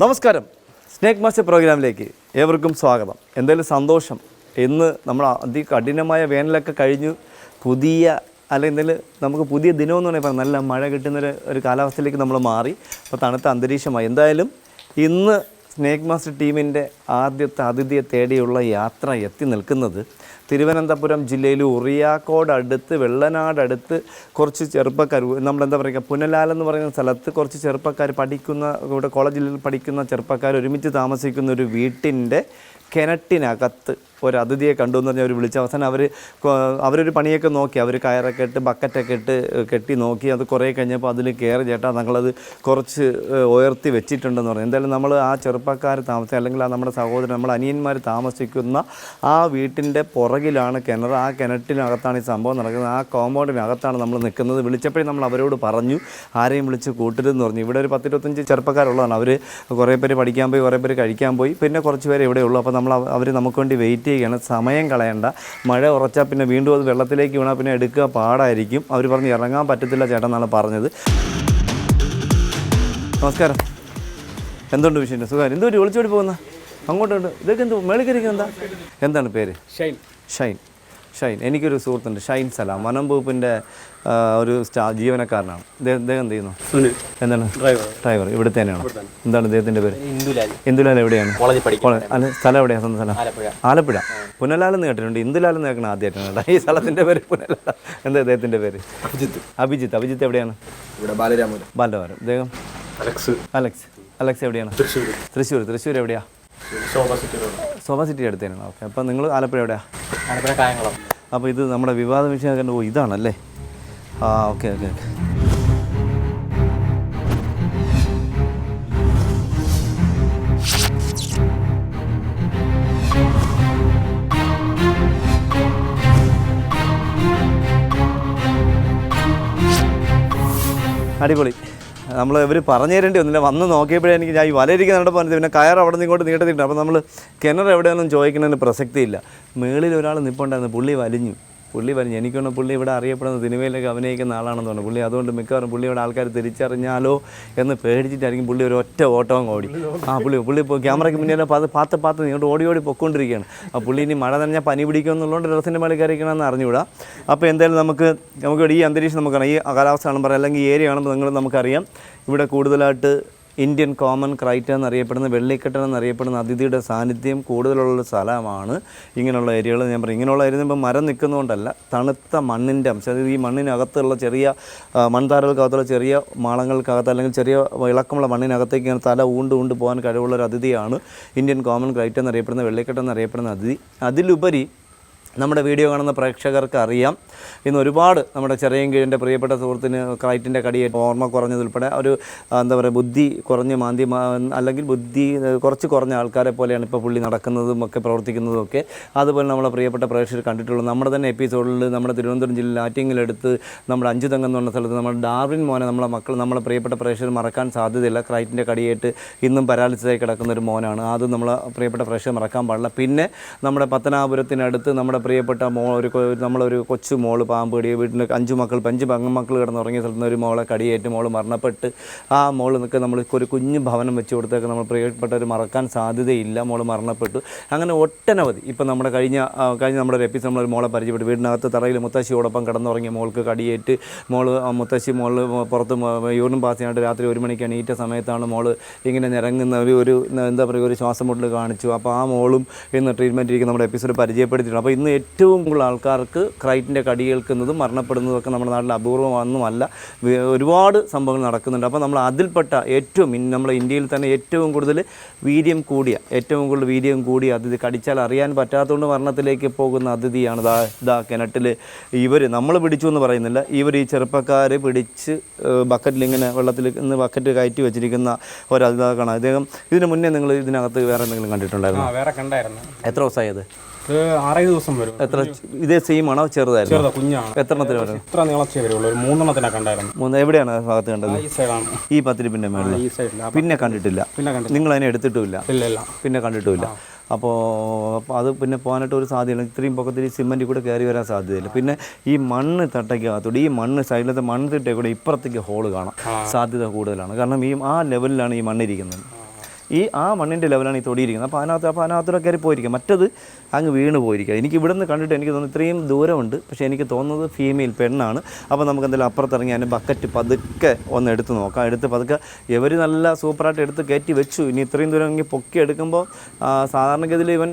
നമസ്കാരം. Snake master പ്രോഗ്രാമിലേക്ക് ഏവർക്കും സ്വാഗതം. എന്തായാലും സന്തോഷം ഇന്ന് നമ്മൾ അതി കഠിനമായ വേനലൊക്കെ കഴിഞ്ഞു. പുതിയ അല്ലെങ്കിൽ എന്തായാലും നമുക്ക് പുതിയ ദിനമെന്ന് പറയുമ്പോൾ നല്ല മഴ കിട്ടുന്നൊരു ഒരു കാലാവസ്ഥയിലേക്ക് നമ്മൾ മാറി. അപ്പോൾ തണുത്ത അന്തരീക്ഷമായി. എന്തായാലും ഇന്ന് സ്നേക് മാസ്റ്റർ ടീമിന്റെ ആദ്യത്തെ അതിഥിയെ തേടിയുള്ള യാത്ര എത്തി നിൽക്കുന്നത് തിരുവനന്തപുരം ജില്ലയിൽ ഉറിയാക്കോട് അടുത്ത് വെള്ളനാട് അടുത്ത് കുറച്ച് ചെറുപ്പക്കാർ നമ്മളെന്താ പറയുക പുനലാൽ എന്ന് പറയുന്ന സ്ഥലത്ത് കുറച്ച് ചെറുപ്പക്കാർ പഠിക്കുന്ന ഇവിടെ കോളേജിൽ പഠിക്കുന്ന ചെറുപ്പക്കാർ ഒരുമിച്ച് താമസിക്കുന്ന ഒരു വീട്ടിന്റെ കിണറ്റിനകത്ത് ഒരു അതിഥിയെ കണ്ടു എന്ന് പറഞ്ഞാൽ അവർ വിളിച്ച അവസാനം അവർ അവരൊരു പണിയൊക്കെ നോക്കി. അവർ കയറൊക്കെ ഇട്ട് ബക്കറ്റൊക്കെ ഇട്ട് കെട്ടി നോക്കി. അത് കുറേ കഴിഞ്ഞപ്പോൾ അതിൽ കയറി ചേട്ടാ ഞങ്ങളത് കുറച്ച് ഉയർത്തി വെച്ചിട്ടുണ്ടെന്ന് പറഞ്ഞു. എന്തായാലും നമ്മൾ ആ ചെറുപ്പക്കാർ താമസിക്കുക അല്ലെങ്കിൽ ആ നമ്മുടെ സഹോദരൻ നമ്മുടെ അനിയന്മാർ താമസിക്കുന്ന ആ വീട്ടിന്റെ പുറകിലാണ് കിണർ. ആ കിണറ്റിനകത്താണ് ഈ സംഭവം നടക്കുന്നത്. ആ കോമ്പൗണ്ടിനകത്താണ് നമ്മൾ നിൽക്കുന്നത്. വിളിച്ചപ്പോഴേ നമ്മൾ അവരോട് പറഞ്ഞു ആരെയും വിളിച്ച് കൂട്ടരുതെന്ന് പറഞ്ഞു. ഇവിടെ ഒരു പത്തിരുപത്തഞ്ച് ചെറുപ്പക്കാരുള്ളതാണ്. അവർ കുറേ പേര് പഠിക്കാൻ പോയി കുറേ പേര് കഴിക്കാൻ പോയി. പിന്നെ കുറച്ച് പേര് ഇവിടെ ഉള്ളൂ അപ്പോൾ നമ്മൾ അവർ നമുക്ക് വേണ്ടി വെയിറ്റ് ചെയ്യുകയാണ്. സമയം കളയണ്ട. മഴ ഉറച്ചാൽ പിന്നെ വീണ്ടും അത് വെള്ളത്തിലേക്ക് വീണാൽ പിന്നെ എടുക്കുക പാടായിരിക്കും. അവർ പറഞ്ഞ് ഇറങ്ങാൻ പറ്റത്തില്ല ചേട്ടൻ എന്നാണ് പറഞ്ഞത്. നമസ്കാരം. എന്തുണ്ട് വിഷയം സുഖം. എന്തോ ഒരു ഒളിച്ചോടി പോകുന്ന? അങ്ങോട്ടുണ്ട്. ഇതൊക്കെ എന്ത്? മേളിക്കരിക്കുന്ന എന്താ? എന്താണ് പേര്? ഷൈൻ. ഷൈൻ. ഷൈൻ എനിക്കൊരു സുഹൃത്തുണ്ട് ഷൈൻ സലാം. വനം വകുപ്പിന്റെ ഒരു സ്റ്റാ ജീവനക്കാരനാണ്. അദ്ദേഹം എന്ത് ചെയ്യുന്നു? സുനിൽ. എന്താണ്? ഡ്രൈവർ. ഡ്രൈവർ. ഇവിടെ തന്നെയാണ്? എന്താണ് അദ്ദേഹത്തിന്റെ പേര്? ഇന്ദുലാൽ. എവിടെയാണ്? അല്ല സ്ഥലം എവിടെയാണ് സ്വന്തം സ്ഥലം? ആലപ്പുഴ. പുനലാൽ എന്ന് കേട്ടിട്ടുണ്ട്. ഇന്ദുലാൽ എന്ന് കേൾക്കണം ആദ്യമായിട്ടാണ് കേട്ടോ. ഈ സ്ഥലത്തിന്റെ പേര് പുനലാൽ എന്താ അദ്ദേഹത്തിന്റെ പേര്? അഭിജിത്ത്. അഭിജിത്ത്. അഭിജിത്ത് എവിടെയാണ്? ഇവിടെ ബാലരാമപുരം. ബാലവാരം അദ്ദേഹം അലക്സ്. അലക്സ്. അലക്സ് എവിടെയാണ്? തൃശ്ശൂർ തൃശ്ശൂർ തൃശ്ശൂർ എവിടെയാ? Shobha city road. Shobha city അടുത്ത് തന്നെയാണ് ഓക്കെ അപ്പോൾ നിങ്ങൾ ആലപ്പുഴ എവിടെയാണ് ആലപ്പുഴ കായംകുളം. അപ്പോൾ ഇത് നമ്മുടെ വിവാദ വിഷയം കണ്ടു ഓ ഇതാണല്ലേ? ആ ഓക്കെ ഓക്കെ ഓക്കെ. അടിപൊളി. നമ്മൾ ഇവർ പറഞ്ഞു തരേണ്ടി വന്നില്ല. വന്ന് നോക്കിയപ്പോഴേ എനിക്ക് ഞാൻ ഈ വലയിരിക്കുന്ന കണ്ടപ്പോൾ പറഞ്ഞത് പിന്നെ കയർ അവിടെ നിന്ന് ഇങ്ങോട്ട് നീട്ടത്തിട്ടുണ്ട്. അപ്പോൾ നമ്മൾ കിണർ എവിടെയാണെന്നും ചോദിക്കുന്നതിന് പ്രസക്തിയില്ല. മേളിൽ ഒരാൾ നിൽപ്പുണ്ടായിരുന്നു പുള്ളി വലിഞ്ഞു. പുള്ളി പറഞ്ഞു എനിക്കൊന്ന് പുള്ളി ഇവിടെ അറിയപ്പെടുന്ന സിനിമയിലൊക്കെ അഭിനയിക്കുന്ന ആളാണെന്ന് തോന്നുന്നു പുള്ളി അതുകൊണ്ട് മിക്കവാറും പുള്ളി ഇവിടെ ആൾക്കാർ തിരിച്ചറിഞ്ഞാലോ എന്ന് പേടിച്ചിട്ടായിരിക്കും പുള്ളി ഒരു ഒറ്റ ഓട്ടവും ഓടി. ആ പുള്ളി പുള്ളി ഇപ്പോൾ ക്യാമറയ്ക്ക് മുന്നിൽ പാത്ത് പാത്ത് പാത്ത് നീണ്ട് ഓടി ഓടി പൊക്കോണ്ടിരിക്കുകയാണ് ആ പുള്ളി ഇനി മഴ നനഞ്ഞാൽ പനി പിടിക്കുമെന്നുള്ളതുകൊണ്ട് ഡ്രസ്സിന്റെ മേളിൽ കയറിക്കണമെന്ന് അറിഞ്ഞുകൂടാ. അപ്പോൾ എന്തായാലും നമുക്ക് നമുക്ക് ഈ അന്തരീക്ഷം നമുക്കറിയാം ഈ കാലാവസ്ഥ കാണുമ്പോൾ അല്ലെങ്കിൽ ഈ ഏരിയ കാണുമ്പോൾ നിങ്ങൾ നമുക്കറിയാം. ഇവിടെ കൂടുതലായിട്ട് ഇന്ത്യൻ കോമൺ ക്രൈറ്റ എന്നറിയപ്പെടുന്ന വെള്ളിക്കെട്ടൻ എന്നറിയപ്പെടുന്ന അതിഥിയുടെ സാന്നിധ്യം കൂടുതലുള്ള സ്ഥലമാണ് ഇങ്ങനെയുള്ള ഏരിയകൾ ഞാൻ പറയും. ഇങ്ങനെയുള്ള ഏരിയ മരം നിൽക്കുന്നതുകൊണ്ടല്ല തണുത്ത മണ്ണിന്റെ അംശം ഈ മണ്ണിനകത്തുള്ള ചെറിയ മൺതാരകൾക്കകത്തുള്ള ചെറിയ മാളങ്ങൾക്കകത്ത് അല്ലെങ്കിൽ ചെറിയ ഇളക്കമുള്ള മണ്ണിനകത്തേക്ക് ഇങ്ങനെ തല ഊണ്ട് ഊണ്ട് പോകാൻ കഴിവുള്ള ഒരു അതിഥിയാണ് ഇന്ത്യൻ കോമൺ ക്രൈറ്റ എന്നറിയപ്പെടുന്ന വെള്ളിക്കെട്ടൻ എന്നറിയപ്പെടുന്ന അതിഥി. അതിലുപരി നമ്മുടെ വീഡിയോ കാണുന്ന പ്രേക്ഷകർക്ക് അറിയാം ഇന്ന് ഒരുപാട് നമ്മുടെ ചെറിയൻകീഴിന്റെ പ്രിയപ്പെട്ട സുഹൃത്തിന് ക്രൈറ്റിന്റെ കടിയേറ്റ് ഓർമ്മ കുറഞ്ഞതുൾപ്പെടെ ഒരു എന്താ പറയുക ബുദ്ധി കുറഞ്ഞ മാന്തി അല്ലെങ്കിൽ ബുദ്ധി കുറച്ച് കുറഞ്ഞ ആൾക്കാരെ പോലെയാണ് ഇപ്പോൾ പുള്ളി നടക്കുന്നതും ഒക്കെ പ്രവർത്തിക്കുന്നതും ഒക്കെ. അതുപോലെ നമ്മളെ പ്രിയപ്പെട്ട പ്രേക്ഷകർ കണ്ടിട്ടുള്ളൂ. നമ്മുടെ തന്നെ എപ്പിസോഡിൽ നമ്മുടെ തിരുവനന്തപുരം ജില്ലയിൽ ആറ്റിങ്ങിലെടുത്ത് നമ്മുടെ അഞ്ചുതങ്ങ് എന്ന് പറഞ്ഞ സ്ഥലത്ത് നമ്മുടെ ഡാർവിൻ മോനെ നമ്മളെ മക്കൾ നമ്മളെ പ്രിയപ്പെട്ട പ്രേക്ഷകർ മറക്കാൻ സാധ്യതയില്ല. ക്രൈറ്റിന്റെ കടിയേറ്റ് ഇന്നും പരാലിസിസായി കിടക്കുന്ന ഒരു മോനാണ്. അത് നമ്മളെ പ്രിയപ്പെട്ട പ്രേക്ഷകർ മറക്കാൻ പാടില്ല. പിന്നെ നമ്മുടെ പത്തനാപുരത്തിനടുത്ത് നമ്മുടെ പ്രിയപ്പെട്ട മോൾ ഒരു നമ്മളൊരു കൊച്ചു മോൾ പാമ്പ് കടി വീട്ടിൽ അഞ്ചു മക്കൾ അഞ്ച് പെങ്ങമക്കൾ കിടന്നുറങ്ങിയ സ്ഥലത്ത് നിന്ന് ഒരു മോളെ കടിയേറ്റ് മോൾ മരണപ്പെട്ട് ആ മോൾ നിൽക്കുക നമ്മൾ ഒരു കുഞ്ഞു ഭവനം വെച്ച് കൊടുത്തേക്ക് നമ്മൾ പ്രിയപ്പെട്ടവർ മറക്കാൻ സാധ്യതയില്ല. മോൾ മരണപ്പെട്ടു. അങ്ങനെ ഒട്ടനവധി ഇപ്പം നമ്മുടെ കഴിഞ്ഞ കഴിഞ്ഞ നമ്മുടെ ഒരു എപ്പിസോഡ് നമ്മളൊരു മോളെ പരിചയപ്പെട്ടു. വീടിനകത്ത് തറയിൽ മുത്തശ്ശിയോടൊപ്പം കിടന്നുറങ്ങിയ മോൾക്ക് കടിയേറ്റ് മോൾ മുത്തശ്ശി മോൾ പുറത്ത് യൂറിൻ പാസ് രാത്രി ഒരു മണിക്ക് എണീറ്റ സമയത്താണ് മോൾ ഇങ്ങനെ നിരങ്ങുന്ന ഒരു ഒരു എന്താ പറയുക ഒരു ശ്വാസം മുട്ടൽ കാണിച്ചു. അപ്പോൾ ആ മോളും ഇന്ന് ട്രീറ്റ്മെന്റ് ഇരിക്കുന്ന നമ്മുടെ എപ്പിസോഡ് പരിചയപ്പെടുത്തിയിട്ടുണ്ട്. അപ്പോൾ ഇന്ന് ഏറ്റവും കൂടുതൽ ആൾക്കാർക്ക് ക്രൈറ്റിന്റെ കടി കേൾക്കുന്നതും മരണപ്പെടുന്നതും ഒക്കെ നമ്മുടെ നാട്ടിൽ അപൂർവമൊന്നുമല്ല ഒരുപാട് സംഭവങ്ങൾ നടക്കുന്നുണ്ട്. അപ്പോൾ നമ്മൾ അതിൽപ്പെട്ട ഏറ്റവും നമ്മുടെ ഇന്ത്യയിൽ തന്നെ ഏറ്റവും കൂടുതൽ വീര്യം കൂടിയ ഏറ്റവും കൂടുതൽ വീര്യം കൂടിയ അതിഥി കടിച്ചാൽ അറിയാൻ പറ്റാത്തതുകൊണ്ട് മരണത്തിലേക്ക് പോകുന്ന അതിഥിയാണ് ദാ ഇതാ കിണറ്റിൽ ഇവർ നമ്മൾ പിടിച്ചു എന്ന് പറയുന്നില്ല. ഇവർ ഈ ചെറുപ്പക്കാർ പിടിച്ച് ബക്കറ്റിൽ ഇങ്ങനെ വെള്ളത്തിൽ ഇന്ന് ബക്കറ്റ് കയറ്റി വെച്ചിരിക്കുന്ന ഒരതിഥാക്കാണ് അദ്ദേഹം ഇതിന് മുന്നേ നിങ്ങൾ ഇതിനകത്ത് വേറെ എന്തെങ്കിലും കണ്ടിട്ടുണ്ടായിരുന്നു? വേറെ കണ്ടായിരുന്നു. എത്ര ദിവസമായത് ആറേഴ് ദിവസം വരും. എത്ര ഇതേ സെയിം ആണോ? ചെറുതായിരുന്നു? ചെറുതാ കുഞ്ഞാണ്. എത്ര എണ്ണത്തിന് വരും? ഇത്ര നീളച്ചേ വരുള്ളൂ. ഒരു മൂന്നെണ്ണത്തിനെ കണ്ടായിരുന്നു. മൂന്ന് എവിടെയാണ് ആ ഭാഗത്ത് കണ്ടത്? ഈ സൈഡാണ് ഈ പത്തിരിപ്പിന്റെ മേളിൽ ഈ പിന്നെ കണ്ടിട്ടില്ല. പിന്നെ കണ്ടിട്ടില്ല. നിങ്ങൾ അതിനെ എടുത്തിട്ടില്ല ഇല്ല ഇല്ല. പിന്നെ കണ്ടിട്ടില്ല അപ്പോൾ അത് പിന്നെ പോകാനായിട്ട് ഒരു സാധ്യതയില്ല. ഇത്രയും പൊക്കത്തിൽ ഈ സിമന്റിൽ കൂടെ കയറി വരാൻ സാധ്യതയില്ല. പിന്നെ ഈ മണ്ണ് തട്ടയ്ക്കകത്തൂടെ ഈ മണ്ണ് സൈഡിലത്തെ മണ്ണ് തിട്ടേ കൂടെ ഇപ്പുറത്തേക്ക് ഹോൾ കാണാം. സാധ്യത കൂടുതലാണ്. കാരണം ഈ ആ ലെവലിലാണ് ഈ മണ്ണിരിക്കുന്നത്. ഈ ആ മണ്ണിന്റെ ലെവലാണ് ഈ തൊടിയിരിക്കുന്നത്. അപ്പോൾ അതിനകത്ത് അപ്പോൾ അതിനകത്തൂടെ കയറി പോയിരിക്കുക. മറ്റത് അങ്ങ് വീണ് പോയിരിക്കുക. എനിക്ക് ഇവിടെ നിന്ന് കണ്ടിട്ട് എനിക്ക് തോന്നുന്നു ഇത്രയും ദൂരമുണ്ട്. പക്ഷേ എനിക്ക് തോന്നുന്നത് ഫീമെയിൽ പെണ്ണാണ്. അപ്പോൾ നമുക്ക് എന്തായാലും അപ്പുറത്തിറങ്ങി അതിന്റെ ബക്കറ്റ് പതുക്കെ ഒന്ന് എടുത്ത് നോക്കാം. എടുത്ത് പതുക്കെ ഇവർ നല്ല സൂപ്പറായിട്ട് എടുത്ത് കയറ്റി വെച്ചു. ഇനി ഇത്രയും ദൂരം ഇങ്ങനെ പൊക്കി എടുക്കുമ്പോൾ സാധാരണഗതിയിൽ ഇവൻ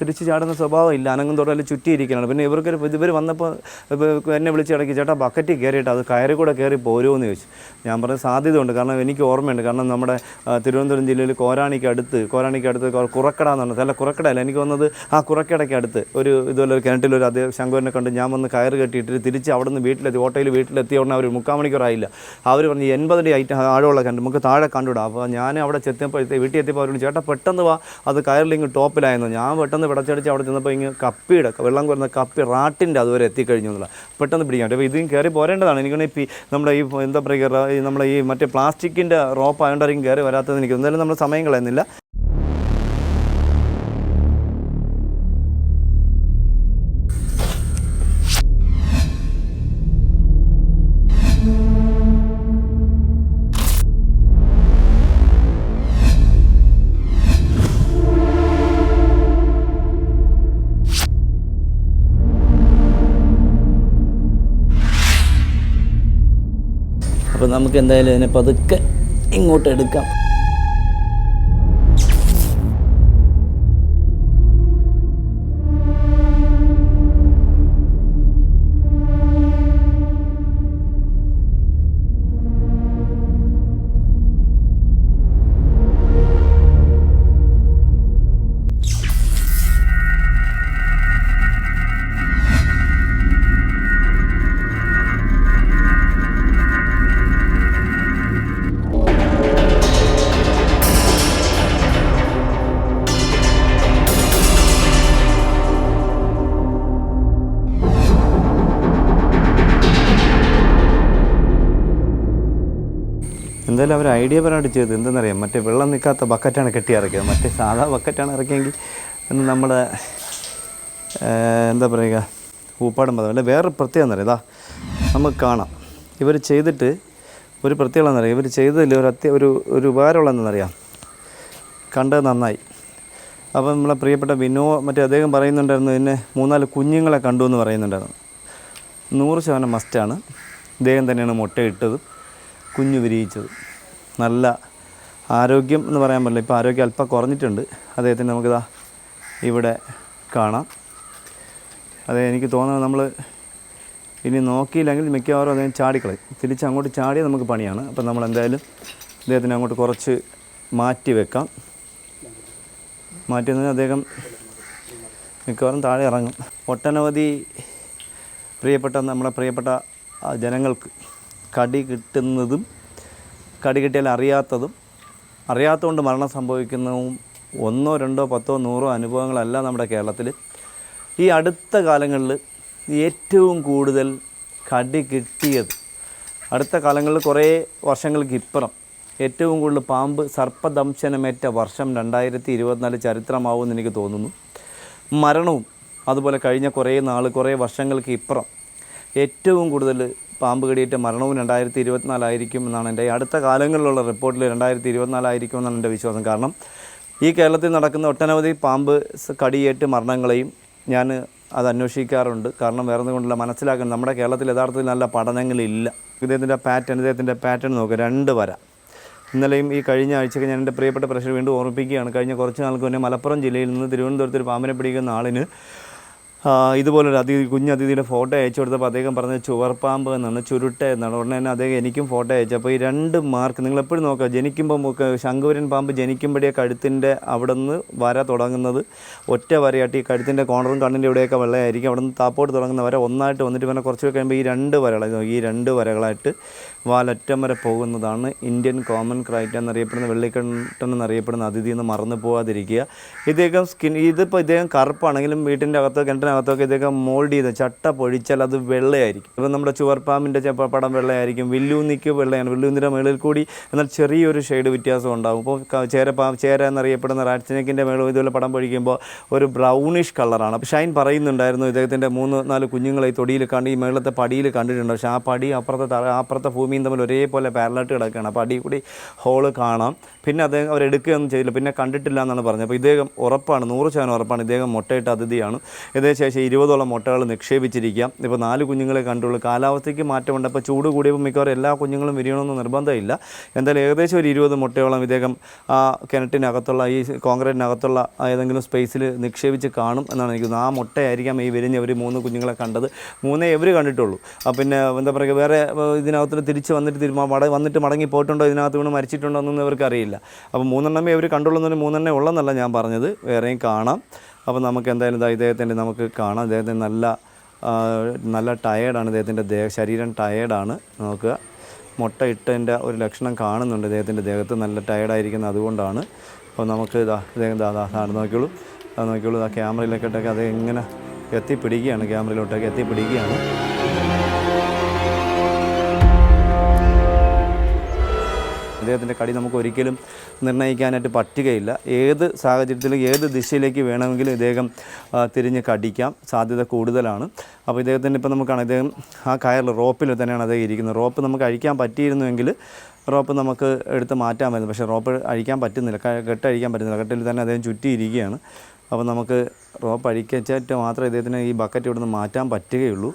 തിരിച്ചു ചാടുന്ന സ്വഭാവം ഇല്ല. അനങ്ങും തൊടൽ ചുറ്റിയിരിക്കുകയാണ്. പിന്നെ ഇവർക്കൊരു ഇവർ വന്നപ്പോൾ എന്നെ വിളിച്ച് ഇടയ്ക്ക് ചേട്ടാ ബക്കറ്റ് കയറിയിട്ട് അത് കയറി കൂടെ കയറി പോരുമോ എന്ന് ചോദിച്ചു. ഞാൻ പറഞ്ഞ സാധ്യതയുണ്ട്. കാരണം എനിക്ക് ഓർമ്മയുണ്ട്. കാരണം നമ്മുടെ തിരുവനന്തപുരം ജില്ലയിൽ കോരാണിക്ക് അടുത്ത് കോരാണിക്ക് അടുത്ത് കുറക്കട എന്ന് പറഞ്ഞത് അല്ല കുറക്കടയല്ല എനിക്ക് വന്നത് ആ കുറക്കടയ്ക്ക് അടുത്ത് ഒരു ഇതുപോലെ ഒരു കിണറ്റിലൊരു അതേ ശങ്കുവിനെ കണ്ട് ഞാൻ വന്ന് കയറ് കെട്ടിയിട്ട് തിരിച്ച് അവിടെ നിന്ന് വീട്ടിലെത്തി ഓട്ടോയിൽ വീട്ടിലെത്തിയ ഉടനെ അവർ മുക്കാൽ മണിക്കൂറായില്ല. അവർ പറഞ്ഞു എൺപതടി ഐറ്റം ആഴമുള്ള കണ്ട് നമുക്ക് താഴെ കണ്ടുവിടാം. അപ്പോൾ ഞാൻ അവിടെ ചെത്തിയപ്പോഴത്തെ വീട്ടിൽ എത്തിയപ്പോൾ അവരോട് ചേട്ടാ പെട്ടെന്ന് വാ അത് കയറിലിങ്ങ് ടോപ്പിലായിരുന്നു ഞാൻ പെട്ടെന്ന് പിടച്ചടിച്ച് അവിടെ ചെന്നപ്പോൾ ഇങ്ങ് കപ്പിയുടെ വെള്ളം കുറഞ്ഞ കപ്പി റാട്ടിന്റെ അതുവരെ എത്തിക്കഴിഞ്ഞു എന്നുള്ള. പെട്ടെന്ന് പിടിക്കാൻ. അപ്പോൾ ഇതും കയറി പോരേണ്ടതാണ്. എനിക്ക് ഈ നമ്മുടെ ഈ എന്താ പറയുക നമ്മുടെ ഈ മറ്റേ പ്ലാസ്റ്റിക്കിന്റെ റോപ്പ് ആയതുകൊണ്ടായിരിക്കും കയറി വരാത്തത് എനിക്ക് എന്തായാലും നമ്മുടെ സമയം കളയുന്നില്ല അപ്പോൾ നമുക്ക് എന്തായാലും ഇതിനെ പതുക്കെ ഇങ്ങോട്ട് എടുക്കാം. എന്തായാലും അവർ ഐഡിയ പരമായിട്ട് ചെയ്തത് എന്തെന്നറിയാം. മറ്റേ വെള്ളം നിൽക്കാത്ത ബക്കറ്റാണ് കെട്ടി ഇറക്കിയത് മറ്റേ സാധാ ബക്കറ്റാണ് ഇറക്കിയെങ്കിൽ എന്ന് നമ്മുടെ എന്താ പറയുക ഊപ്പാടും പദം. അല്ല വേറെ പ്രത്യേകത എന്നറിയാം ഇതാ നമുക്ക് കാണാം. ഇവർ ചെയ്തിട്ട് ഒരു പ്രത്യേകത എന്നറിയാം ഇവർ ചെയ്തതിൽ ഒരു അത്യ ഒരു ഒരു ഉപകാരമുള്ളതെന്നറിയാം കണ്ടത് നന്നായി. അപ്പം നമ്മളെ പ്രിയപ്പെട്ട വിനോ മറ്റേ അദ്ദേഹം പറയുന്നുണ്ടായിരുന്നു പിന്നെ മൂന്നാൽ കുഞ്ഞുങ്ങളെ കണ്ടു എന്ന് പറയുന്നുണ്ടായിരുന്നു. നൂറ് ശതമാനം മസ്റ്റാണ് ഇദ്ദേഹം തന്നെയാണ് മുട്ടയിട്ടതും കുഞ്ഞു വിരിയിച്ചത്. നല്ല ആരോഗ്യം എന്ന് പറയാൻ പറ്റില്ല. ഇപ്പോൾ ആരോഗ്യം അല്പം കുറഞ്ഞിട്ടുണ്ട്. അദ്ദേഹത്തിന് നമുക്കിതാ ഇവിടെ കാണാം. അതെ എനിക്ക് തോന്നുന്നത് നമ്മൾ ഇനി നോക്കിയില്ലെങ്കിൽ മിക്കവാറും അദ്ദേഹം ചാടിക്കളയും. തിരിച്ച് അങ്ങോട്ട് ചാടിയാൽ നമുക്ക് പണിയാണ്. അപ്പം നമ്മൾ എന്തായാലും അദ്ദേഹത്തിന് അങ്ങോട്ട് കുറച്ച് മാറ്റി വെക്കാം. മാറ്റി നിന്ന് അദ്ദേഹം മിക്കവാറും താഴെ ഇറങ്ങും. ഒട്ടനവധി പ്രിയപ്പെട്ട നമ്മുടെ പ്രിയപ്പെട്ട ജനങ്ങൾക്ക് കടി കിട്ടുന്നതും കടി കിട്ടിയാൽ അറിയാത്തതും അറിയാത്തതുകൊണ്ട് മരണം സംഭവിക്കുന്നതും ഒന്നോ രണ്ടോ പത്തോ നൂറോ അനുഭവങ്ങളല്ല നമ്മുടെ കേരളത്തിൽ. ഈ അടുത്ത കാലങ്ങളിൽ ഏറ്റവും കൂടുതൽ കടി കിട്ടിയത് അടുത്ത കാലങ്ങളിൽ കുറേ വർഷങ്ങൾക്ക് ഇപ്പുറം ഏറ്റവും കൂടുതൽ പാമ്പ് സർപ്പദംശനമേറ്റ വർഷം രണ്ടായിരത്തി ഇരുപത്തിനാല് ചരിത്രമാവുമെന്ന് എനിക്ക് തോന്നുന്നു. മരണവും അതുപോലെ കഴിഞ്ഞ കുറേ നാൾ കുറേ വർഷങ്ങൾക്ക് ഇപ്പുറം ഏറ്റവും കൂടുതൽ പാമ്പ് കടിയേറ്റ മരണവും രണ്ടായിരത്തി ഇരുപത്തിനാലായിരിക്കും എന്നാണ് എന്റെ അടുത്ത കാലങ്ങളിലുള്ള റിപ്പോർട്ടിൽ രണ്ടായിരത്തി ഇരുപത്തിനാലായിരിക്കും എന്നാണ് എന്റെ വിശ്വാസം. കാരണം ഈ കേരളത്തിൽ നടക്കുന്ന ഒട്ടനവധി പാമ്പ് കടിയേറ്റ് മരണങ്ങളെയും ഞാൻ അത് അന്വേഷിക്കാറുണ്ട്. കാരണം വേറെ കൊണ്ടുള്ള മനസ്സിലാക്കുന്നത് നമ്മുടെ കേരളത്തിൽ യഥാർത്ഥത്തിൽ നല്ല പഠനങ്ങളില്ല. ഇദ്ദേഹത്തിന്റെ പാറ്റേൺ ഇദ്ദേഹത്തിന്റെ പാറ്റേൺ നോക്കുക രണ്ട് വര. ഇന്നലെയും ഈ കഴിഞ്ഞ ആഴ്ചയ്ക്ക് ഞാൻ എന്റെ പ്രിയപ്പെട്ട പ്രഷർ വീണ്ടും ഓർമ്മിപ്പിക്കുകയാണ്. കഴിഞ്ഞ കുറച്ച് നാൾക്ക് മുന്നേ മലപ്പുറം ജില്ലയിൽ നിന്ന് തിരുവനന്തപുരത്ത് ഒരു പാമ്പിനെ പിടിക്കുന്ന ആളിന് ഇതുപോലൊരു അതിഥി കുഞ്ഞ് അതിഥിയുടെ ഫോട്ടോ അയച്ചു കൊടുത്തപ്പോൾ അദ്ദേഹം പറഞ്ഞത് ചുവർപ്പാമ്പ് എന്നാണ് ചുരുട്ട എന്നാണ്. ഉടനെ തന്നെ അദ്ദേഹം എനിക്കും ഫോട്ടോ അയച്ചു. അപ്പോൾ ഈ രണ്ട് മാർക്ക് നിങ്ങൾ എപ്പോഴും നോക്കുക. ജനിക്കുമ്പോൾ നമുക്ക് ശംഖുവരൻ പാമ്പ് ജനിക്കുമ്പോഴേ കഴുത്തിന്റെ അവിടെ നിന്ന് വര തുടങ്ങുന്നത് ഒറ്റ വരയായിട്ട് ഈ കഴുത്തിന്റെ കോണറും കണ്ണിന്റെ ഇവിടെയൊക്കെ വെള്ളമായിരിക്കും അവിടെ നിന്ന് താപ്പോട്ട് തുടങ്ങുന്ന വര ഒന്നായിട്ട് വന്നിട്ട് പിന്നെ കുറച്ച് കഴിയുമ്പോൾ ഈ രണ്ട് വരകൾ ഈ രണ്ട് വരകളായിട്ട് വാലറ്റം വരെ പോകുന്നതാണ് ഇന്ത്യൻ കോമൺ ക്രൈറ്റ് എന്നറിയപ്പെടുന്ന വെള്ളിക്കണ്ടൻ എന്നറിയപ്പെടുന്ന അതിഥി എന്ന് മറന്നു പോകാതിരിക്കുക ഇദ്ദേഹം സ്കിൻ ഇതിപ്പോൾ ഇദ്ദേഹം കറുപ്പാണെങ്കിലും വീട്ടിന്റെ അകത്ത് കിണറ്റിനകത്ത് ചുവരിനകത്തൊക്കെ ഇതൊക്കെ മോൾഡ് ചെയ്ത് ചട്ട പൊഴിച്ചാൽ അത് വെള്ളയായിരിക്കും. ഇപ്പം നമ്മുടെ ചുവർപ്പാമ്പിന്റെ പടം വെള്ളയായിരിക്കും. വില്ലൂന്നിക്ക് വെള്ളയാണ്. വില്ലൂന്നിന്റെ മുകളിൽ കൂടി എന്നാൽ ചെറിയൊരു ഷെയ്ഡ് വ്യത്യാസം ഉണ്ടാകും ഇപ്പോൾ ചേര ചേരപ്പാ ചേര എന്നറിയപ്പെടുന്ന റാറ്റ്സ്നേക്കിന്റെ മേളിൽ ഇതുപോലെ പടം പൊഴിക്കുമ്പോൾ ഒരു ബ്രൗണിഷ് കളറാണ് ഷൈൻ പറയുന്നുണ്ടായിരുന്നു ഇദ്ദേഹത്തിന്റെ മൂന്ന് നാല് കുഞ്ഞുങ്ങളെ ഈ തൊടിയിൽ കണ്ട് ഈ മേളത്തെ പടിയിൽ കണ്ടിട്ടുണ്ട്. പക്ഷേ ആ പടി അപ്പുറത്തെ അപ്പുറത്തെ ഭൂമിയും തമ്മിൽ ഒരേപോലെ പാരലായിട്ട് കിടക്കുകയാണ്. അപ്പോൾ അടി കൂടി ഹോൾ കാണാം. പിന്നെ അദ്ദേഹം അവരെടുക്കുകയൊന്നും ചെയ്തില്ല. പിന്നെ കണ്ടിട്ടില്ല എന്നാണ് പറഞ്ഞത്. അപ്പോൾ ഇദ്ദേഹം ഉറപ്പാണ് നൂറ് ശതമാനം ഉറപ്പാണ്. ഇദ്ദേഹം മുട്ടയിട്ട അതിഥിയാണ്. ഏകദേശം ശേഷം ഇരുപതോളം മുട്ടകൾ നിക്ഷേപിച്ചിരിക്കാം. ഇപ്പോൾ നാല് കുഞ്ഞുങ്ങളെ കണ്ടുള്ളൂ. കാലാവസ്ഥയ്ക്ക് മാറ്റമുണ്ട് അപ്പോൾ ചൂട് കൂടിയപ്പോൾ മിക്കവാറും എല്ലാ കുഞ്ഞുങ്ങളും വിരിയണമെന്ന് നിർബന്ധമില്ല. എന്തായാലും ഏകദേശം ഒരു ഇരുപത് മുട്ടയോളം ഇദ്ദേഹം ആ കിണറ്റിനകത്തുള്ള ഈ കോൺക്രീറ്റിനകത്തുള്ള ഏതെങ്കിലും സ്പേസിൽ നിക്ഷേപിച്ച് കാണും എന്നാണ് എനിക്ക് ആ മുട്ടയായിരിക്കാം ഈ വിരിഞ്ഞ് ഒരു മൂന്ന് കുഞ്ഞുങ്ങളെ കണ്ടത്. മൂന്നേ ഇവർ കണ്ടിട്ടുള്ളൂ. പിന്നെ എന്താ പറയുക വേറെ ഇതിനകത്ത് തിരിച്ച് വന്നിട്ട് തിരുമാ വട വന്നിട്ട് മടങ്ങി പോയിട്ടുണ്ടോ? ഇതിനകത്ത് വീണ് മരിച്ചിട്ടുണ്ടോ എന്നൊന്നും ഇവർക്കറിയില്ല. അപ്പോൾ മൂന്നെണ്ണമേ ഇവർ കണ്ടുള്ളൂ എന്നൊരു മൂന്നെണ്ണേ ഉള്ളെന്നല്ല ഞാൻ പറഞ്ഞത്. വേറെയും കാണാം. അപ്പോൾ നമുക്ക് എന്തായാലും ഇതാ ഇദ്ദേഹത്തിന്റെ നമുക്ക് കാണാം. ഇദ്ദേഹത്തിന് നല്ല നല്ല ടയേർഡാണ് ഇദ്ദേഹത്തിന്റെ ദേഹ ശരീരം ടയേർഡാണ് നോക്കുക മുട്ട ഇട്ടതിന്റെ ഒരു ലക്ഷണം കാണുന്നുണ്ട് ഇദ്ദേഹത്തിന്റെ ദേഹത്ത്. നല്ല ടയേർഡായിരിക്കുന്നത് അതുകൊണ്ടാണ്. അപ്പോൾ നമുക്ക് ഇതാ ഇദ്ദേഹം അതാ സാറ് നോക്കിയോളൂ അത് നോക്കിയോളൂ ആ ക്യാമറയിലേക്കിട്ടൊക്കെ അത് എങ്ങനെ എത്തിപ്പിടിക്കുകയാണ്. ക്യാമറയിലോട്ടൊക്കെ എത്തിപ്പിടിക്കുകയാണ്. അദ്ദേഹത്തിന്റെ കടി നമുക്ക് ഒരിക്കലും നിർണയിക്കാനായിട്ട് പറ്റുകയില്ല. ഏത് സാഹചര്യത്തിലും ഏത് ദിശയിലേക്ക് വേണമെങ്കിലും ഇദ്ദേഹം തിരിഞ്ഞ് കടിക്കാം. സാധ്യത കൂടുതലാണ്. അപ്പോൾ ഇദ്ദേഹത്തിന്റെ ഇപ്പോൾ നമുക്കാണ് ഇദ്ദേഹം ആ കയറിൽ റോപ്പിൽ തന്നെയാണ് അദ്ദേഹം ഇരിക്കുന്നത്. റോപ്പ് നമുക്ക് അഴിക്കാൻ പറ്റിയിരുന്നുവെങ്കിൽ റോപ്പ് നമുക്ക് എടുത്ത് മാറ്റാമായിരുന്നു പക്ഷേ റോപ്പ് അഴിക്കാൻ പറ്റുന്നില്ല. കെട്ട് അഴിക്കാൻ പറ്റുന്നില്ല. കെട്ടിൽ തന്നെ അദ്ദേഹം ചുറ്റിയിരിക്കുകയാണ്. അപ്പോൾ നമുക്ക് റോപ്പ് അഴിക്കച്ചിട്ട് മാത്രമേ ഇദ്ദേഹത്തിന് ഈ ബക്കറ്റ് ഇവിടുന്ന് മാറ്റാൻ പറ്റുകയുള്ളൂ.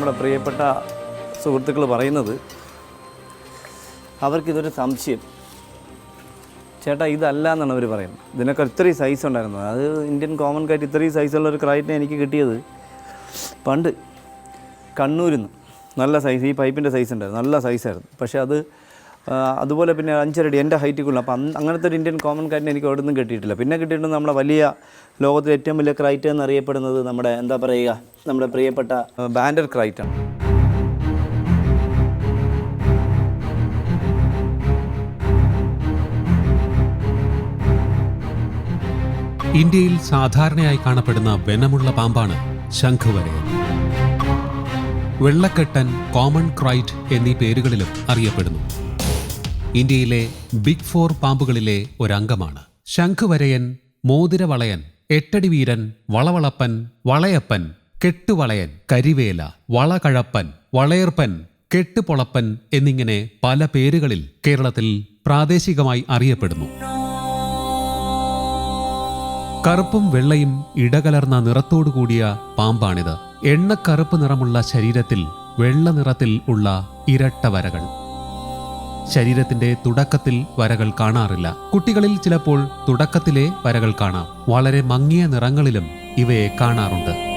നമ്മുടെ പ്രിയപ്പെട്ട സുഹൃത്തുക്കൾ പറയുന്നത് അവർക്കിതൊരു സംശയം. ചേട്ടാ ഇതല്ല എന്നാണ് അവർ പറയുന്നത്. ഇതിനൊക്കെ ഇത്രയും സൈസ് ഉണ്ടായിരുന്നത് അത് ഇന്ത്യൻ കോമൺ കാറ്റ് ഇത്രയും സൈസുള്ള ഒരു ക്രൈറ്റിനെ എനിക്ക് കിട്ടിയത് പണ്ട് കണ്ണൂരിൽ നിന്ന് നല്ല സൈസ് ഈ പൈപ്പിന്റെ സൈസ് ഉണ്ടായിരുന്നു. നല്ല സൈസായിരുന്നു പക്ഷേ അത് അതുപോലെ പിന്നെ അഞ്ചരടി എന്റെ ഹൈറ്റിക്കുള്ള അപ്പം അങ്ങനത്തെ ഒരു ഇന്ത്യൻ കോമൺ കാറ്റിനെ എനിക്ക് അവിടെ നിന്നും കിട്ടിയിട്ടില്ല. പിന്നെ കിട്ടിയിട്ടുണ്ട് നമ്മുടെ വലിയ ലോകത്തിലെ ഏറ്റവും വലിയ ക്രൈറ്റ് എന്നറിയപ്പെടുന്നത് നമ്മുടെ എന്താ പറയുക നമ്മുടെ പ്രിയപ്പെട്ട ബാൻഡർ ക്രൈറ്റാണ് ഇന്ത്യയിൽ സാധാരണയായി കാണപ്പെടുന്ന വെനമുള്ള പാമ്പാണ് ശംഖുവരയൻ. വെള്ളക്കെട്ടൻ കോമൺ ക്രൈറ്റ് എന്നീ പേരുകളിലും അറിയപ്പെടുന്നു. ഇന്ത്യയിലെ ബിഗ് ഫോർ പാമ്പുകളിലെ ഒരംഗമാണ്. ശംഖുവരയൻ മോതിരവളയൻ എട്ടടി വീരൻ വളവളപ്പൻ വളയപ്പൻ കെട്ടുവളയൻ കരിവേല വളകഴപ്പൻ വളയർപ്പൻ കെട്ടുപൊളപ്പൻ എന്നിങ്ങനെ പല പേരുകളിൽ കേരളത്തിൽ പ്രാദേശികമായി അറിയപ്പെടുന്നു. കറുപ്പും വെള്ളയും ഇടകലർന്ന നിറത്തോടു കൂടിയ പാമ്പാണിത്. എണ്ണക്കറുപ്പ് നിറമുള്ള ശരീരത്തിൽ വെള്ള നിറത്തിൽ ഉള്ള ഇരട്ട വരകൾ. ശരീരത്തിന്റെ തുടക്കത്തിൽ വരകൾ കാണാറില്ല. കുട്ടികളിൽ ചിലപ്പോൾ തുടക്കത്തിലെ വരകൾ കാണാം. വളരെ മങ്ങിയ നിറങ്ങളിലും ഇവയെ കാണാറുണ്ട്.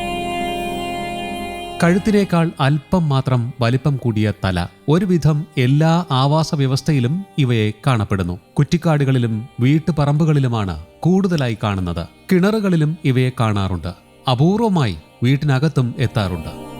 കഴുത്തിനേക്കാൾ അല്പം മാത്രം വലിപ്പം കൂടിയ തല. ഒരുവിധം എല്ലാ ആവാസ വ്യവസ്ഥയിലും ഇവയെ കാണപ്പെടുന്നു. കുറ്റിക്കാടുകളിലും വീട്ടുപറമ്പുകളിലുമാണ് കൂടുതലായി കാണുന്നത്. കിണറുകളിലും ഇവയെ കാണാറുണ്ട്. അപൂർവമായി വീട്ടിനകത്തും എത്താറുണ്ട്.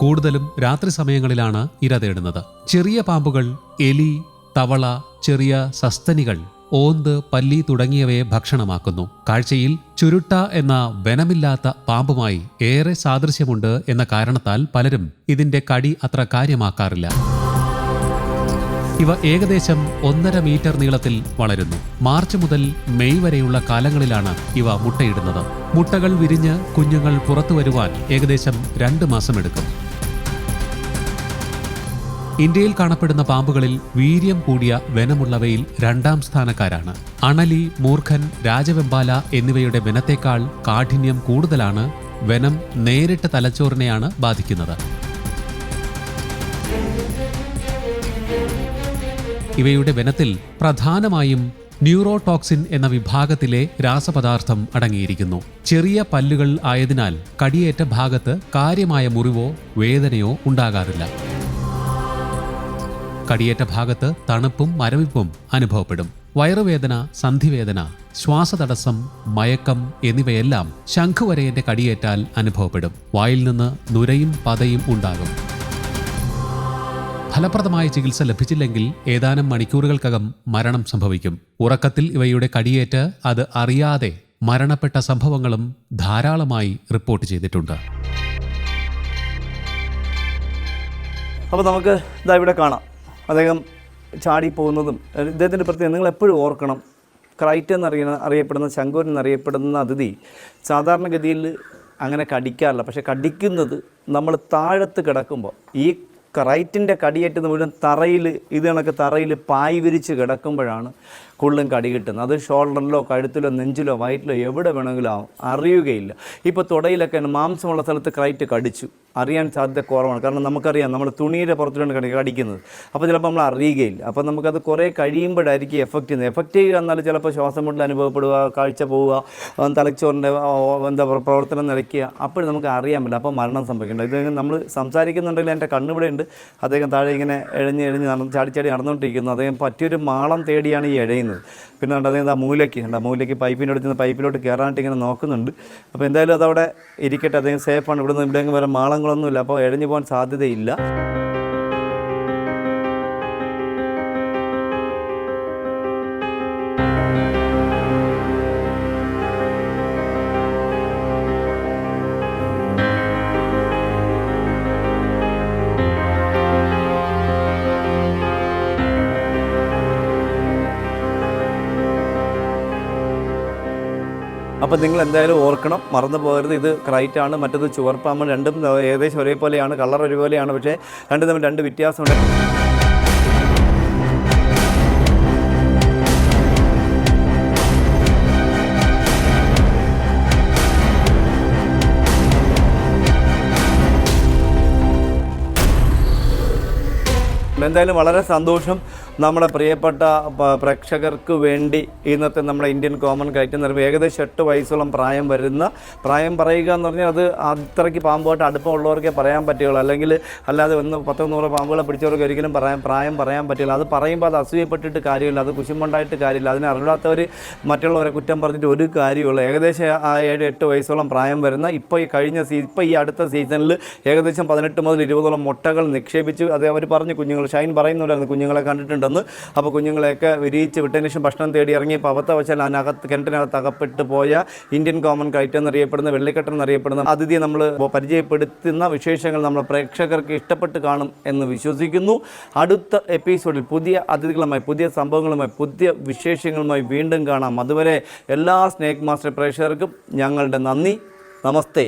കൂടുതലും രാത്രി സമയങ്ങളിലാണ് ഇര തേടുന്നത്. ചെറിയ പാമ്പുകൾ എലി തവള ചെറിയ സസ്തനികൾ ഓന്ത് പല്ലി തുടങ്ങിയവയെ ഭക്ഷണമാക്കുന്നു. കാഴ്ചയിൽ ചുരുട്ട എന്ന വനമില്ലാത്ത പാമ്പുമായി ഏറെ സാദൃശ്യമുണ്ട് എന്ന കാരണത്താൽ പലരും ഇതിന്റെ കടി അത്ര കാര്യമാക്കാറില്ല. ഇവ ഏകദേശം ഒന്നര മീറ്റർ നീളത്തിൽ വളരുന്നു. മാർച്ച് മുതൽ മെയ് വരെയുള്ള കാലങ്ങളിലാണ് ഇവ മുട്ടയിടുന്നത്. മുട്ടകൾ വിരിഞ്ഞ് കുഞ്ഞുങ്ങൾ പുറത്തു വരുവാൻ ഏകദേശം രണ്ട് മാസമെടുക്കും. ഇന്ത്യയിൽ കാണപ്പെടുന്ന പാമ്പുകളിൽ വീര്യം കൂടിയ വെനമുള്ളവയിൽ രണ്ടാം സ്ഥാനക്കാരാണ്. അണലി മൂർഖൻ രാജവെമ്പാല എന്നിവയുടെ വനത്തേക്കാൾ കാഠിന്യം കൂടുതലാണ് വെനം നേരിട്ട് തലച്ചോറിനെയാണ് ബാധിക്കുന്നത്. ഇവയുടെ വനത്തിൽ പ്രധാനമായും ന്യൂറോടോക്സിൻ എന്ന വിഭാഗത്തിലെ രാസപദാർത്ഥം അടങ്ങിയിരിക്കുന്നു. ചെറിയ പല്ലുകൾ ആയതിനാൽ കടിയേറ്റ ഭാഗത്ത് കാര്യമായ മുറിവോ വേദനയോ ഉണ്ടാകാറില്ല. കടിയേറ്റ ഭാഗത്ത് തണുപ്പും മരവിപ്പും അനുഭവപ്പെടും. വയറുവേദന സന്ധിവേദന ശ്വാസതടസ്സം മയക്കം എന്നിവയെല്ലാം ശംഖുവരയന്റെ കടിയേറ്റാൽ അനുഭവപ്പെടും. വായിൽ നിന്ന് നുരയും പതയും ഉണ്ടാകും. ഫലപ്രദമായ ചികിത്സ ലഭിച്ചില്ലെങ്കിൽ ഏതാനും മണിക്കൂറുകൾക്കകം മരണം സംഭവിക്കും. ഉറക്കത്തിൽ ഇവയുടെ കടിയേറ്റ് അത് അറിയാതെ മരണപ്പെട്ട സംഭവങ്ങളും ധാരാളമായി റിപ്പോർട്ട് ചെയ്തിട്ടുണ്ട്. അപ്പോൾ നമുക്ക് ഇതാ ഇവിടെ കാണാം. അദ്ദേഹം ചാടി പോകുന്നതും ഇദ്ദേഹത്തിന്റെ പ്രത്യേകം നിങ്ങൾ എപ്പോഴും ഓർക്കണം. ക്രൈറ്റ് എന്നറിയുന്ന അറിയപ്പെടുന്ന ശങ്കൂരൻ എന്നറിയപ്പെടുന്ന അതിഥി സാധാരണഗതിയിൽ അങ്ങനെ കടിക്കാറില്ല. പക്ഷേ കടിക്കുന്നത് നമ്മൾ താഴത്ത് കിടക്കുമ്പോൾ ഈ ക്രൈറ്റിന്റെ കടിയേറ്റുന്ന മുഴുവൻ തറയിൽ ഇത് കണക്ക് തറയിൽ പായ് വിരിച്ച് കിടക്കുമ്പോഴാണ് കൂടുതലും കടി കിട്ടുന്നത് അത് ഷോൾഡറിലോ കഴുത്തിലോ നെഞ്ചിലോ വയറ്റിലോ എവിടെ വേണമെങ്കിലും ആവും. അറിയുകയില്ല. ഇപ്പോൾ തുടയിലൊക്കെ മാംസമുള്ള സ്ഥലത്ത് ക്രൈറ്റ് കടിച്ചു. അറിയാൻ സാധ്യത കുറവാണ്. കാരണം നമുക്കറിയാം നമ്മൾ തുണിയുടെ പുറത്തുകൊണ്ട് കടി കടിക്കുന്നത്. അപ്പോൾ ചിലപ്പോൾ നമ്മൾ അറിയുകയില്ല. അപ്പോൾ നമുക്കത് കുറേ കഴിയുമ്പോഴായിരിക്കും എഫക്റ്റ് ചെയ്യുന്നത്. എഫക്റ്റ് ചെയ്യുക എന്നാൽ ചിലപ്പോൾ ശ്വാസം മുട്ടൽ അനുഭവപ്പെടുക കാഴ്ച പോവുക തലച്ചോറിന്റെ എന്താ പ്രവർത്തനം നിലയ്ക്കുക അപ്പോൾ നമുക്ക് അറിയാൻ പറ്റില്ല. അപ്പോൾ മരണം സംഭവിക്കേണ്ടത് ഇത് നമ്മൾ സംസാരിക്കുന്നുണ്ടെങ്കിൽ എന്റെ കണ്ണിവിടെ ഉണ്ട്. അദ്ദേഹം താഴെ ഇങ്ങനെ എഴഞ്ഞ് എഴഞ്ഞ് ചാടി ചാടി നടന്നുകൊണ്ടിരിക്കുന്നു. അദ്ദേഹം പറ്റിയൊരു മാളം തേടിയാണ് ഈ എഴയുന്നത്. പിന്നെ കണ്ടത് ആ മൂലയ്ക്ക് ഉണ്ട് ആ മൂലയ്ക്ക് പൈപ്പിന്റെ അടുത്ത് നിന്ന് പൈപ്പിലോട്ട് കയറാനായിട്ട് ഇങ്ങനെ നോക്കുന്നുണ്ട്. അപ്പോൾ എന്തായാലും അതവിടെ ഇരിക്കട്ടെ അദ്ദേഹം സേഫാണ് ഇവിടെ നിന്ന് ഇവിടെ വരെ മാളങ്ങളൊന്നുമില്ല. അപ്പോൾ എഴഞ്ഞു പോകാൻ സാധ്യതയില്ല. അപ്പം നിങ്ങൾ എന്തായാലും ഓർക്കണം മറന്നു പോകരുത്. ഇത് ക്രൈറ്റ് ആണ് മറ്റത് ചുവർപ്പാമ്പ് രണ്ടും ഏകദേശം ഒരേപോലെയാണ് കളർ ഒരുപോലെയാണ് പക്ഷേ രണ്ടും തമ്മിൽ രണ്ട് വ്യത്യാസമുണ്ട്. എന്തായാലും വളരെ സന്തോഷം. നമ്മുടെ പ്രിയപ്പെട്ട പ്രേക്ഷകർക്ക് വേണ്ടി ഇന്നത്തെ നമ്മുടെ ഇന്ത്യൻ കോമൺ കയറ്റം നിറവ് ഏകദേശം എട്ട് വയസ്സോളം പ്രായം വരുന്ന പ്രായം പറയുക എന്ന് പറഞ്ഞാൽ അത് അത്രയ്ക്ക് പാമ്പുമായിട്ട് അടുപ്പമുള്ളവർക്കേ പറയാൻ പറ്റുകയുള്ളൂ. അല്ലെങ്കിൽ അല്ലാതെ ഒന്ന് പത്തോ നൂറോ പാമ്പുകളെ പിടിച്ചവർക്ക് ഒരിക്കലും പറയാൻ പ്രായം പറയാൻ പറ്റില്ല. അത് പറയുമ്പോൾ അത് അസൂയപ്പെട്ടിട്ട് കാര്യമില്ല. അത് കുശുമ്പുണ്ടായിട്ട് കാര്യമില്ല. അതിനെ അറിയാത്തവർ മറ്റുള്ളവരെ കുറ്റം പറഞ്ഞിട്ട് ഒരു കാര്യമുള്ളൂ ഏകദേശം ഏഴ് എട്ട് വയസ്സോളം പ്രായം വരുന്ന ഇപ്പോൾ ഈ കഴിഞ്ഞ സീ ഇപ്പോൾ ഈ അടുത്ത സീസണിൽ ഏകദേശം പതിനെട്ട് മുതൽ ഇരുപതോളം മുട്ടകൾ നിക്ഷേപിച്ച്. അത് അവർ പറഞ്ഞു കുഞ്ഞുങ്ങൾ ഷൈൻ പറയുന്നുണ്ടായിരുന്നു കുഞ്ഞുങ്ങളെ കണ്ടിട്ടുണ്ടെന്ന് അപ്പോൾ കുഞ്ഞുങ്ങളെയൊക്കെ വിരിയിച്ച് വിട്ടതിന് ശേഷം ഭക്ഷണം തേടി ഇറങ്ങി വച്ചാൽ അതിനകത്ത് കിണറ്റിനകത്ത് അകപ്പെട്ട് പോയ ഇന്ത്യൻ കോമൺ കൈറ്റ് എന്നറിയപ്പെടുന്ന വെള്ളിക്കെട്ടൻ എന്നറിയപ്പെടുന്ന അതിഥിയെ നമ്മൾ പരിചയപ്പെടുത്തുന്ന വിശേഷങ്ങൾ നമ്മൾ പ്രേക്ഷകർക്ക് ഇഷ്ടപ്പെട്ട് കാണും എന്ന് വിശ്വസിക്കുന്നു. അടുത്ത എപ്പിസോഡിൽ പുതിയ അതിഥികളുമായി പുതിയ സംഭവങ്ങളുമായി പുതിയ വിശേഷങ്ങളുമായി വീണ്ടും കാണാം. അതുവരെ എല്ലാ സ്നേക് മാസ്റ്റർ പ്രേക്ഷകർക്കും ഞങ്ങളുടെ നന്ദി. നമസ്തേ.